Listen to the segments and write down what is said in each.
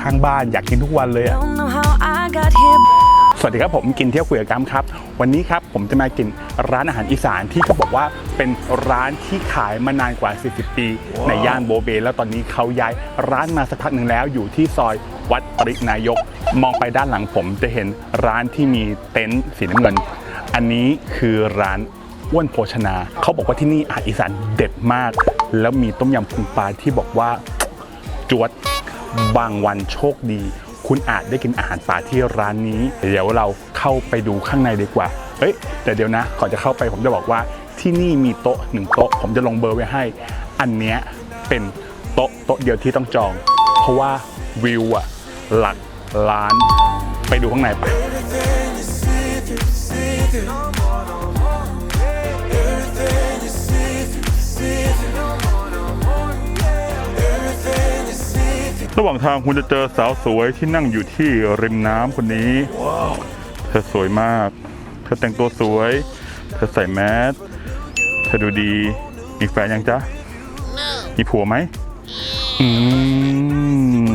ข้างบ้านอยากกินทุกวันเลยอะ Don't know how I got here. สวัสดีครับผมกินเที่ยวคุยกับกัมครับ วันนี้ครับผมจะมากินร้านอาหารอีสานที่เขาบอกว่าเป็นร้านที่ขายมานานกว่า 40 ปี ในย่านโบเบ แล้วตอนนี้เขาย้ายร้านมาสักพักหนึ่งแล้วอยู่ที่ซอยวัดปรินายก มองไปด้านหลังผมจะเห็นร้านที่มีเต็นท์สีน้ำเงิน อันนี้คือร้านอ้วนโภชนา เขาบอกว่าที่นี่อาหารอีสานเด็ดมาก แล้วมีต้มยำพุงปลาที่บอกว่าจวด บางวันโชคดี คุณอาจได้กินอาหารป่าที่ร้านนี้ เดี๋ยวเราเข้าไปดูข้างในดีกว่าเฮ้ยแต่เดี๋ยวนะ ก่อนจะเข้าไปผมจะบอกว่าที่นี่มีโต๊ะหนึ่งโต๊ะ ผมจะลงเบอร์ไว้ให้ อันเนี้ยเป็นโต๊ะโต๊ะเดียวที่ต้องจอง เพราะว่าวิวอะหลักล้าน ไปดูข้างในไป ระหว่างทางคุณจะเจอสาวสวยที่นั่งอยู่ที่ริมน้ำคนนี้ เธอสวยมาก เธอแต่งตัวสวย เธอใส่แมส เธอดูดี มีแฟนยังจ๊ะ มีผัวไหม อืม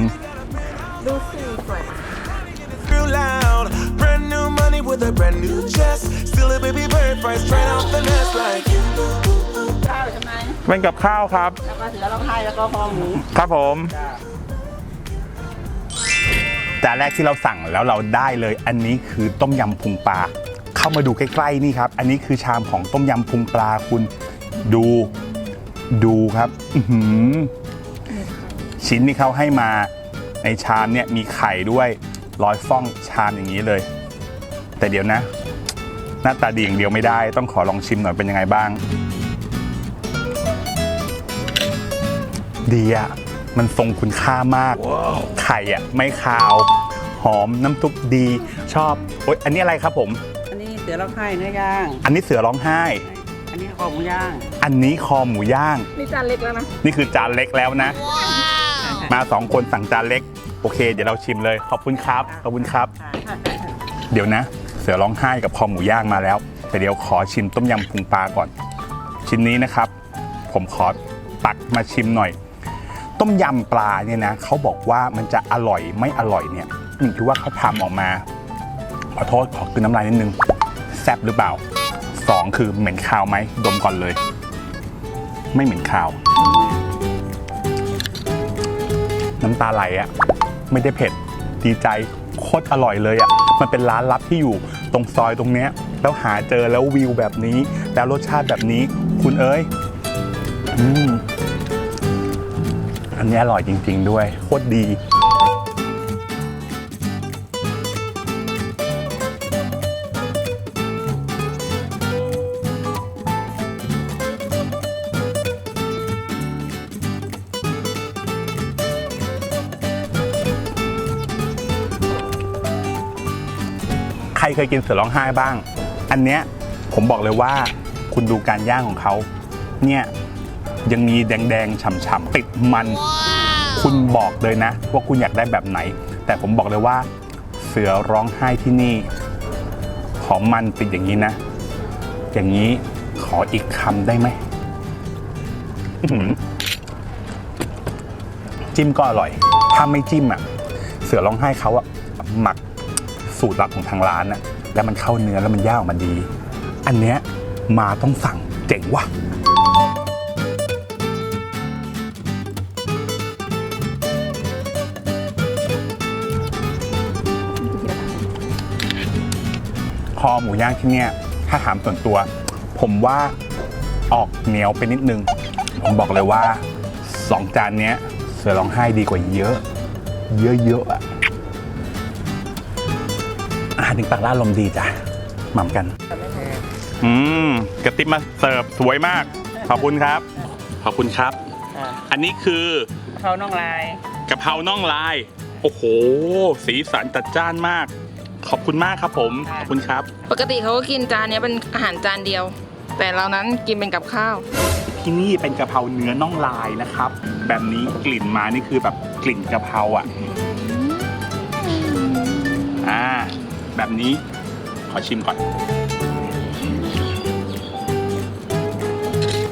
real loud. Brand new money with a brand new chest. Still a baby bird fry straight off the nest like you. ข้าวใช่ไหมเป็นกับข้าวครับ แล้วก็เสือร้องไห้แล้วก็คอหมู ครับผม จานแรกที่เราสั่งแล้วเราได้เลย อันนี้คือต้มยำพุงปลาเข้ามาดูใกล้ๆนี่ครับ อันนี้คือชามของต้มยำพุงปลาคุณดูดูครับชิ้นที่เขาให้มาในชามเนี่ยมีไข่ด้วยร้อยฟ่องชามอย่างนี้เลย แต่เดี๋ยวนะ หน้าตาดีอย่างเดียวไม่ได้ ต้องขอลองชิมหน่อยเป็นยังไงบ้าง ดีอะ มันทรงคุณค่ามาก ไข่อะไม่คาว หอมน้ำซุปดีชอบโอ๊ยอันนี้อะไรครับผม อันนี้เสือร้องไห้เนื้อย่าง อันนี้เสือร้องไห้ อันนี้คอหมูย่าง อันนี้คอหมูย่าง นี่จานเล็กแล้วนะ นี่คือจานเล็กแล้วนะ มาสองคนสั่งจานเล็ก โอเค เดี๋ยวเราชิมเลย ขอบคุณครับ ขอบคุณครับ เดี๋ยวนะ เสือร้องไห้กับคอหมูย่างมาแล้ว แต่เดี๋ยวขอชิมต้มยำพุงปลาก่อน ชิ้นนี้นะครับ ผมขอตักมาชิมหน่อย ต้มยำปลาเนี่ยนะเขาบอกว่ามันจะอร่อยไม่อร่อยเนี่ยอยู่ที่ว่าเขาทำออกมา ขอโทษขอคืนน้ำลายนิดนึงแซ่บหรือเปล่าสองคือเหม็นคาวไหมดมก่อนเลย ไม่เหม็นคาว น้ำตาไหลอะไม่ได้เผ็ดดีใจโคตรอร่อยเลยอะมันเป็นร้านลับที่อยู่ตรงซอยตรงเนี้ยแล้วหาเจอแล้ววิวแบบนี้ แล้วรสชาติแบบนี้ คุณเอ้ย อืม อันนี้อร่อยจริง ๆ ด้วยโคตรดี ใครเคยกินเสือร้องไห้บ้าง อันเนี้ยผมบอกเลยว่าคุณดูการย่างของเขาเนี่ย ยังมีแดงๆ ฉ่ำๆ ติดมัน คุณบอกเลยนะ ว่าคุณอยากได้แบบไหน แต่ผมบอกเลยว่า เสือร้องไห้ที่นี่ ของมันติดอย่างนี้นะ อย่างนี้ขออีกคำได้ไหมอื้อหือจิ้มก็อร่อย ถ้าไม่จิ้มอะ เสือร้องไห้เขาอะหมักสูตรลับของทางร้านน่ะ แล้วมันเข้าเนื้อแล้วมันย่างออกมาดี อันเนี้ยมาต้องสั่งเจ๋งว่ะ คอหมูย่างที่เนี่ยถ้าถามส่วนตัว ผมว่าออกเหนียวไปนิดนึง ผมบอกเลยว่าสองจานเนี้ยเสือร้องไห้ดีกว่าเยอะ เยอะๆอะอาหารถึงปากล่าลมดีจ้ะหม่ำกัน อืมกระติบมาเสิร์ฟสวยมาก ขอบคุณครับ ขอบคุณครับอันนี้คือเขาน้องลาย กะเพราน่องลาย โอ้โห สีสันจัดจ้านมาก ขอบคุณมากครับผม ขอบคุณครับ ปกติเขาก็กินจานเนี้ยเป็นอาหารจานเดียว แต่เรานั้นกินเป็นกับข้าว ที่นี่เป็นกะเพราเนื้อน่องลายนะครับ แบบนี้กลิ่นมานี่คือแบบกลิ่นกะเพราอะอ่าแบบนี้ขอชิมก่อน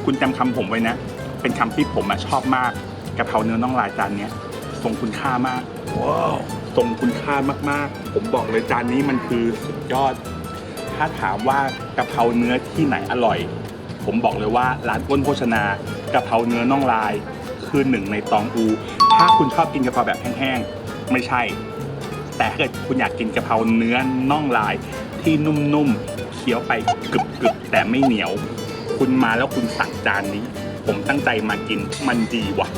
คุณจำคำผมไว้นะ เป็นคำที่ผมอะชอบมากกะเพราเนื้อน่องลายจานเนี้ยทรงคุณค่ามากว้าว ทรงคุณค่ามากๆ ผมบอกเลยจานนี้มันคือสุดยอด ถ้าถามว่ากะเพราเนื้อที่ไหนอร่อย ผมบอกเลยว่าร้านอ้วนโภชนากะเพราเนื้อน่องลาย คือหนึ่งในตองอู ถ้าคุณชอบกินกะเพราแบบแห้งๆ ไม่ใช่ แต่ถ้าเกิดคุณอยากกินกะเพราเนื้อน่องลายที่นุ่มๆ เคี้ยวไปกรึบๆ แต่ไม่เหนียว คุณมาแล้วคุณสั่งจานนี้ ผมตั้งใจมากินมันดีว่ะ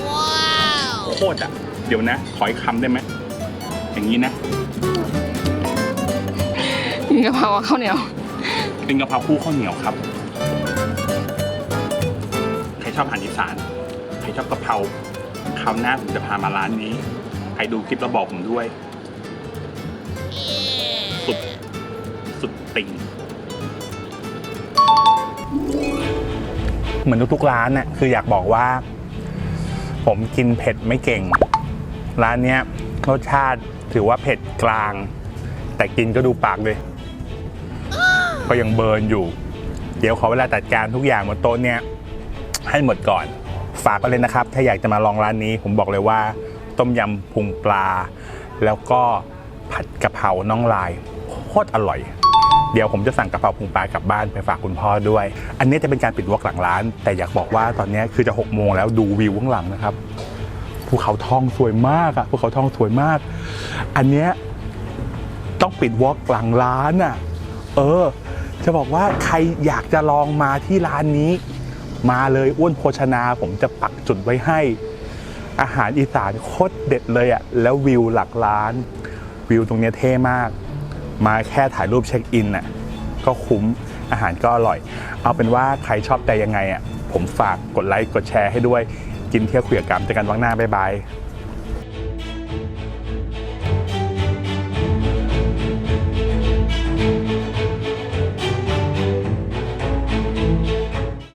โคตรอะ เดี๋ยวนะ ขออีกคำได้ไหม อย่างนี้นะกินกะเพรากับข้าวเหนียว เป็นกะเพราคู่ข้าวเหนียวครับ ใครชอบอาหารอีสาน ใครชอบกะเพราคราวหน้าผมจะพามาร้านนี้ ใครดูคลิปแล้วบอกผมด้วย สุด สุดติ่ง เหมือนทุกๆร้านน่ะคืออยากบอกว่า ผมกินเผ็ดไม่เก่ง ร้านเนี้ย รสชาติถือว่าเผ็ดกลาง แต่กินก็ดูปากเลย ก็ยังเบิร์นอยู่ เดี๋ยวขอเวลาจัดการทุกอย่างบนโต๊ะเนี่ย ให้หมดก่อน ฝากไปเลยนะครับ ถ้าอยากจะมาลองร้านนี้ ผมบอกเลยว่า ต้มยำพุงปลา แล้วก็ผัดกะเพราน้องลายโคตรอร่อยเดี๋ยวผมจะสั่งกะเพราพุงปลากลับบ้านไปฝากคุณพ่อด้วย อันนี้จะเป็นการปิดวอล์กหลังร้าน แต่อยากบอกว่าตอนนี้คือจะ6กโมงแล้วดูวิวข้างหลังนะครับ ภูเขาทองสวยมากอะภูเขาทองสวยมาก อันเนี้ยต้องปิดวอล์กหลังร้านอะเออ จะบอกว่าใครอยากจะลองมาที่ร้านนี้ มาเลยอ้วนโภชนาผมจะปักจุดไว้ให้ อาหารอีสานโคตรเด็ดเลยอะแล้ววิวหลักล้าน วิวตรงเนี้ยเท่มาก มาแค่ถ่ายรูปเช็คอินน่ะก็คุ้มอาหารก็อร่อย เอาเป็นว่าใครชอบใจยังไงอะผมฝากกดไลค์กดแชร์ให้ด้วย กินเที่ยวคุยกับกรรมเจอกันวังหน้าบ๊ายบาย